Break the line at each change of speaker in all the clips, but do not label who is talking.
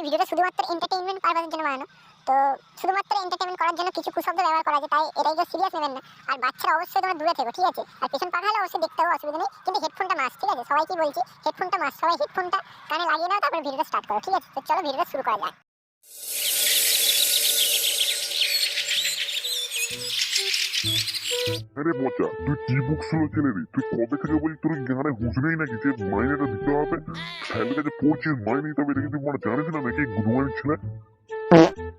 এই ভিডিওটা শুধুমাত্র এন্টারটেইনমেন্ট পারপাসের জন্য বানানো। তো শুধুমাত্র এন্টারটেইনমেন্ট করার জন্য কিছু কুশব্দ ব্যবহার করা যায়, তাই এটাই কেউ সিরিয়াস নেবেন না। আর বাচ্চারা অবশ্যই তোমরা দূরে থেকো, ঠিক আছে? আর পেছন পাখা হলে অবশ্যই দেখতে হবে অসুবিধা নেই। কিন্তু হেডফোনটা মাস ঠিক আছে? সবাইকে বলছি হেডফোনটা মাস সবাই হেডফোনটা কানে লাগিয়ে নাও, তারপর ভিডিওটা স্টার্ট করো, ঠিক আছে? তো চলো ভিডিওটা শুরু করা যাক।
আরে পচা তুই কি বুক শুনে ছেলে রে তুই কবে থেকে বলি তোর গানে হুঁশ নাকি? যে মাইনেটা দিতে হবে। কাছে পড়ছিস মাইনে দিতে হবে, এটা কিন্তু মানে জানিস না নাকি গুরুমানি ছেলে?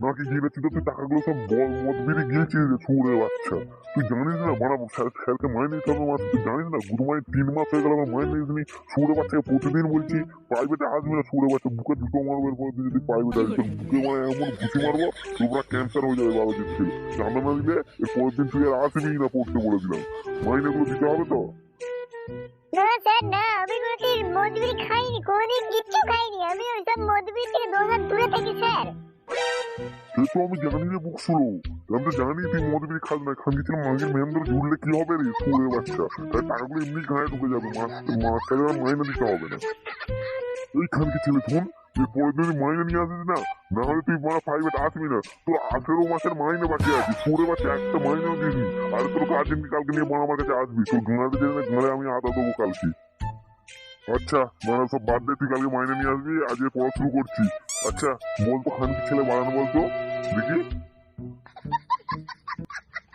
নাকি গিয়েছিস তো তুই টাকাগুলো সব মদ বেরিয়ে গিয়েছিস রে ছুঁড়ে বাচ্চা? তুই জানিস না স্যার, স্যারকে মাইনে দিতে হবে মাস তুই জানিস না গুরুমানি তিন মাস হয়ে গেল আমার মাইনে দিসনি ছুঁড়ে বাচ্চাকে প্রতিদিন বলছি প্রাইভেটে আসবি না ছুঁড়ে বাচ্চা বুকে দুটো মারবো, এরপর তুই যদি প্রাইভেটে আসবি বুকে মানে এমন ঘুষি মারবো, তোমরা ক্যান্সার হয়ে যাবে বাবা দিচ্ছে জানা না দিলে এর পরের দিন তুই আর আসবি না পড়তে বলে দিলাম মাইনেগুলো দিতে হবে তো?
না, স্যার, না, আমি বিড়ি খাইনি, কোনোদিন কিচ্ছু খাইনি। আমি ওইসব মদ বিড়ি থেকে দু হাত দূরে থাকি, স্যার।
সে তো আমি জানি বুক শুরু আমি তো জানি তুই মদ বিড়ি খাস না। খান মাগের মেহেন্দ্র ঝুললে কি হবে রে শুয়ে বাচ্চা? তাই এমনি গায়ে ঢুকে যাবে মাস মাসটাকে আর মাইনে দিতে হবে না। এই খানকে ছেলে শোন এর পরের দিন মাইনে নিয়ে আসিস না না হলে তুই মারা প্রাইভেট আসবি না। তোর আঠেরো মাসের মাইনে বাকি আছে সুরে বাচ্চা একটা মাইনেও দিসনি আর তোর গার্জেনকে কালকে নিয়ে মা আমার কাছে আসবি। তোর গাঁড়াতে জেনে না গাঁড়ে আমি আদা দেবো কালকে। আচ্ছা মানে সব বাদ দে তুই কালকে মাইনে নিয়ে আসবি, আজকে পড়া শুরু করছি। আচ্ছা বলতো খানকি ছেলে বানানো বলতো? দেখি।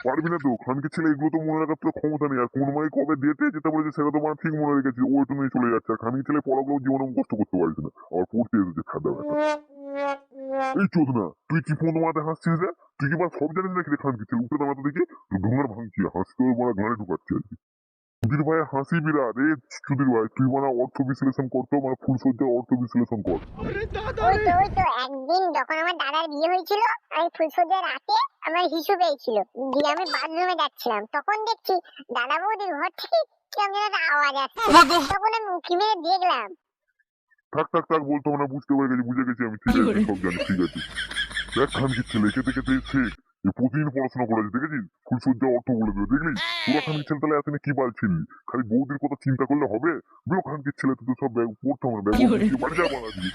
পারবি না তো খানকি ছেলে এগুলো তো মনে রাখার তোর ক্ষমতা নেই। আর কোন মাই কবে দিয়েতে যেটা বলেছে সেটা তো মানে ঠিক মনে রেখেছি ওই তুমি চলে যাচ্ছে। আর খানকি ছেলে পড়াগুলো জীবনে কষ্ট করতে পারছে না। আর পড়তে এসেছে, খাদা ব্যাটা এই চোদ না তুই কি ফোন মাথায় হাসছিস রে? তুই কি বা সব জানিস নাকি রে খানকি ছেলে? উঠে দাঁড়াতে দেখি ঢুঙার ভাঙছি হাসতে বড় গানে ঢুকাচ্ছে আর কি সুধীর ভাই হাসি বিরাট রে সুধীর ভাই তুই মানে অর্থ বিশ্লেষণ করতো মানে ফুল সজ্জার অর্থ বিশ্লেষণ কর।
ওই তো ওই তো একদিন যখন আমার দাদার বিয়ে হয়েছিল আমি ফুলসজ্জার রাতে আমার হিসু পেয়েছিল দিয়ে আমি বাথরুমে যাচ্ছিলাম। তখন দেখছি দাদা বৌদির ঘর থেকে কেমন যেন একটা আওয়াজ আসছে। তখন আমি উঁকি মেরে দেখলাম।
থাক থাক থাক বলতো না বুঝতে পেরে গেছি বুঝে গেছি আমি ঠিক আছে সব জানি ঠিক আছে। দেখ খানকি ছেলে খেতে খেতে শেখ এ প্রতিদিন পড়াশোনা করেছে দেখেছিস? ফুল সজ্জা অর্থ বলে দেবে দেখলি? তোরা খান ছেলে তাহলে এতদিনে কি পারছিলি খালি বৌদির কথা চিন্তা করলে হবে? বেরো খানকির ছেলে তো সব ব্যাগ পড়তে হবে ব্যাগ বাড়ি যা বানাবি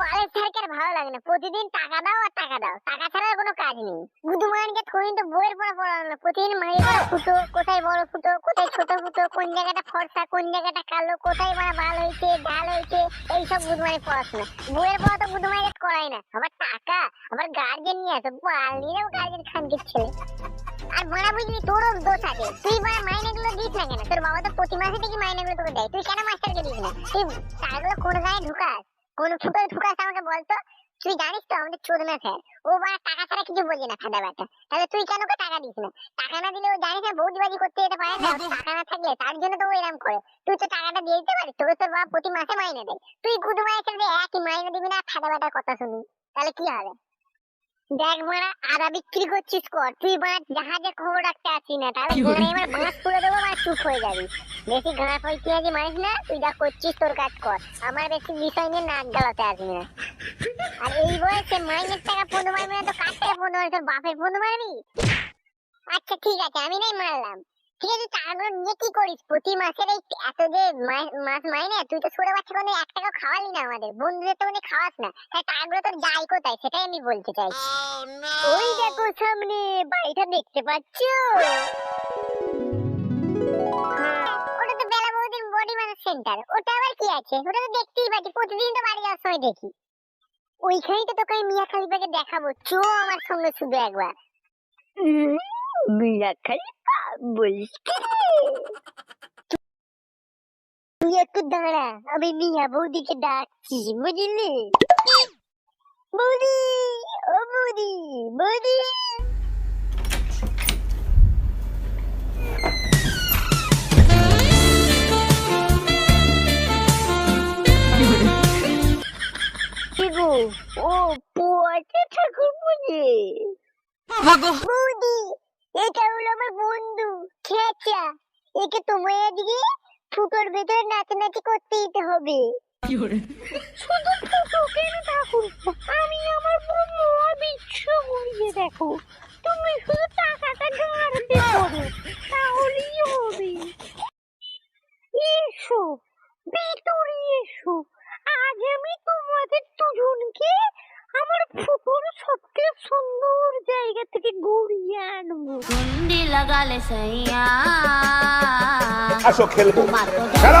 স্যারকে আর ভালো লাগে না। প্রতিদিন টাকা দাও আর টাকা দাও। টাকা ছাড়া কোনো কাজ নেই। গুদুমানকে থইন তো বইয়ের পড়া পড়ানো প্রতিদিন মারি বড় ফুটো, কোথায় বড় ফুটো, কোথায় ছোট ফুটো, কোন জায়গাটা ফর্সা, কোন জায়গাটা কালো, কোথায় মানে ভালো হয়েছে, ডাল হয়েছে, এইসব গুদুমানি পড়াশোনা। বইয়ের পড়া তো গুদুমানি করাই না। আবার টাকা, আবার গার্জেন নিয়ে আসো। বাল নিলেও গার্জেন খানকির ছেলে আর বড়া বুঝলি, তোরও দোষ আছে। তুই বড়া মাইনেগুলো দিস না কেন? তোর বাবা তো প্রতি মাসে দেখি মাইনেগুলো তোকে দেয়। তুই কেন মাস্টারকে দিস না? তুই টাকাগুলো কোন গায়ে ঢুকাস। আমাকে বলতো, তুই জানিস তো আমাদের স্যার ও টাকা ছাড়া কিছু বলি না ব্যাটা তাহলে তুই কেন ওকে টাকা দিস না? টাকা না দিলে ও জানিস না করতে যেতে পারে, না টাকা না থাকলে তার জন্য তো ও এরম করে। তুই তো টাকাটা দিয়ে দিতে পারিস তোকে তোর বাবা প্রতি মাসে মাইনে দেয়। তুই গুদু মায়ের সাথে একই মাইনে দিবি না খাদা ব্যাটার কথা শুনি তাহলে কি হবে? দেখ মারা আদা বিক্রি করছিস কর তুই মারা জাহাজে খবর রাখতে আসি না। তাহলে ঘরে এবার দেবো বা চুপ হয়ে যাবি। বেশি ঘাস হয় পেঁয়াজি মারিস না? তুই যা করছিস তোর কাজ কর। আমার বেশি বিষয় নিয়ে নাক গলাতে আসবি না। আর এই বয়সে মাইনের টাকা ফোন মারবি না তো কার টাকা ফোন মারবি? তোর বাপের ফোন মারবি? আচ্ছা ঠিক আছে আমি নাই মারলাম। ঠিক আছে নিয়ে কি করিস? প্রতি মাসের এই এত যে মাস মাইনে তুই তো ছোট বাচ্চা কোনো এক টাকা খাওয়ালি না আমাদের। বন্ধুদের তো কোনো খাওয়াস না। তাই তোর যাই কোথায় সেটাই আমি বলতে চাই। ওই দেখো সামনে বাড়িটা দেখতে পাচ্ছ? হ্যাঁ, ওটা তো বেলা বৌদির বডি সেন্টার ওটা আবার কি আছে? ওটা তো দেখতেই পাচ্ছি প্রতিদিন তো বাড়ি যাওয়ার সময় দেখি। ওইখানেই তো তোকে মিয়া খালিফাকে দেখাবো। চো আমার সঙ্গে শুধু একবার। মিয়া খালিফা? বলিস কি তুই একটু দাঁড়া আমি মিয়া বৌদিকে ডাকছি বুঝলি? বৌদি ও বৌদি বৌদি। ও পচে ঠাকুর পুজে বৌদি এটা হলো আমার বন্ধু খেচা। একে তোমার আজকে ফুটোর ভেতরে নাচানাচি করতে দিতে হবে। শুধু ফুটো কেন ঠাকুর আমি আমার বন্ধু অবিচ্ছ করিয়ে দেখো। তুমি শুধু টাকাটা গাড়বে করো তাহলেই হবে। এসো ভেতরে এসো। আজ
আমার পুকুর সবকে সুন্দর জায়গা থেকে ঘুরিয়ে আনব। গুন্ডি লাগালে সাইয়া।
আসো খেলব। খেলা